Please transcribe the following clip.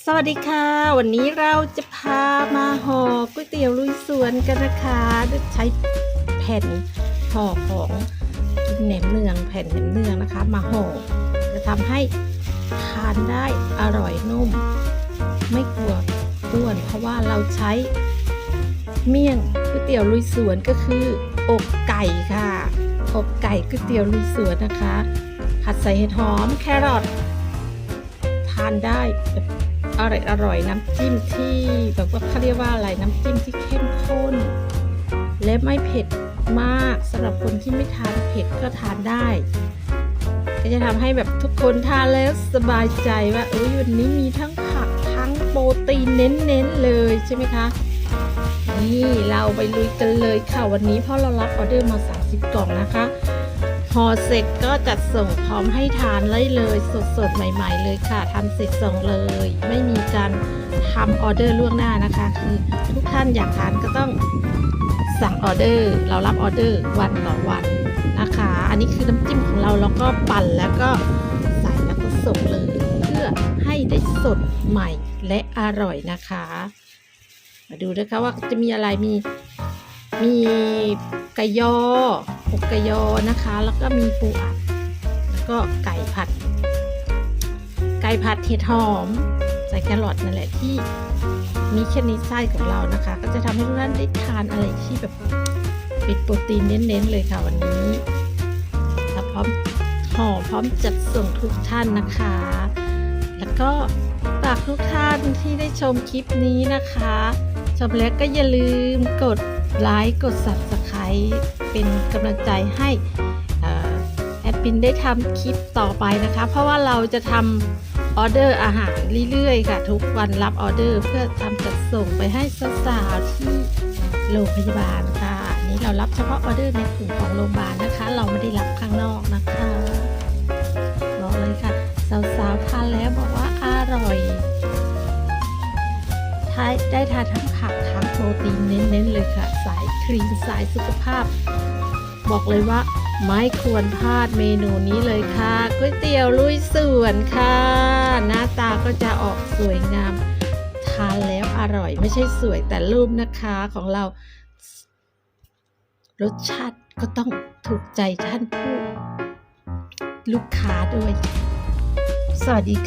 สวัสดีค่ะ วันนี้เราจะพามาห่อก๋วยเตี๋ยวลุยสวนกันนะคะใช้แผ่นห่อของกินแหนมเนือง แผ่นแหนมเนืองนะคะ มาห่อจะทำให้ทานได้อร่อยนุ่ม ไม่กลัวอ้วน เพราะว่าเราใช้ เมี่ยงก๋วยเตี๋ยวลุยสวนก็คือ อกไก่ค่ะ อกไก่ก๋วยเตี๋ยวลุยสวนนะคะ ผัดใส่เห็ดหอมแครอททานได้แบบ อร่อยอร่อยน้ำจิ้มที่แบบว่าเขาเรียกว่าอะไรน้ำจิ้มที่เข้มข้น และไม่เผ็ดมากสำหรับคนที่ไม่ทานเผ็ดก็ทานได้ ก็จะทำให้แบบทุกคนทานแล้วสบายใจว่าเอ้ยวันนี้มีทั้งผักทั้งโปรตีนเน้นๆเลยใช่ไหมคะนี่เราไปลุยกันเลยค่ะวันนี้เพราะเรารับออเดอร์มา 30 กล่องนะคะ ห่อเสร็จก็จัดส่งพร้อมให้ทานเลยเลยสดๆ ใหม่ ๆ เลยค่ะทำเสร็จส่งเลย ไม่มีการทำออเดอร์ล่วงหน้านะคะ คือทุกท่านอยากทานก็ต้องสั่งออเดอร์ เรารับออเดอร์วันต่อวันนะคะ อันนี้คือน้ำจิ้มของเราแล้วก็ปั่นแล้วก็ใส่แล้วก็ส่งเลย เพื่อให้ได้สดใหม่และอร่อยนะคะ มาดูนะคะว่าจะมีอะไรมีมีไก่ยอ อกกยอนะคะ แล้วก็มีปูอัด แล้วก็ไก่ผัด ไก่ผัดเห็ดหอม ใส่แครอทนั่นแหละที่มีชนิดไส้ของเรานะคะ ก็จะทำให้ทุกท่านได้ทานอะไรที่แบบเป็นโปรตีนเน้นๆเลยค่ะวันนี้ถ้าพร้อมห่อพร้อมจัดส่งทุกท่านนะคะ แล้วก็ฝากทุกท่านที่ได้ชมคลิปนี้นะคะชมแล้วก็อย่าลืมกดไลค์กด subscribe เป็นกำลังใจให้แอดปินได้ทำคลิปต่อไปนะคะ เพราะว่าเราจะทำออเดอร์อาหารเรื่อยๆค่ะ ทุกวันรับออเดอร์เพื่อทำจัดส่งไปให้สาวๆที่โรงพยาบาลค่ะอันนี้เรารับเฉพาะออเดอร์ในกลุ่มของโรงพยาบาลนะคะ เราไม่ได้รับข้างนอกนะคะบอกเลยค่ะสาวๆทานแล้วบอกว่าอร่อยได้ทานทั้งผักทั้ง โปรตีนเน้นๆเลยค่ะ สายคลีนสายสุขภาพ บอกเลยว่าไม่ควรพลาดเมนูนี้เลยค่ะก๋วยเตี๋ยวลุยสวนค่ะ หน้าตาก็จะออกสวยงาม ทานแล้วอร่อยไม่ใช่สวยแต่รูปนะคะของเรา รสชาติก็ต้องถูกใจท่านผู้ ลูกค้าด้วย สวัสดีค่ะ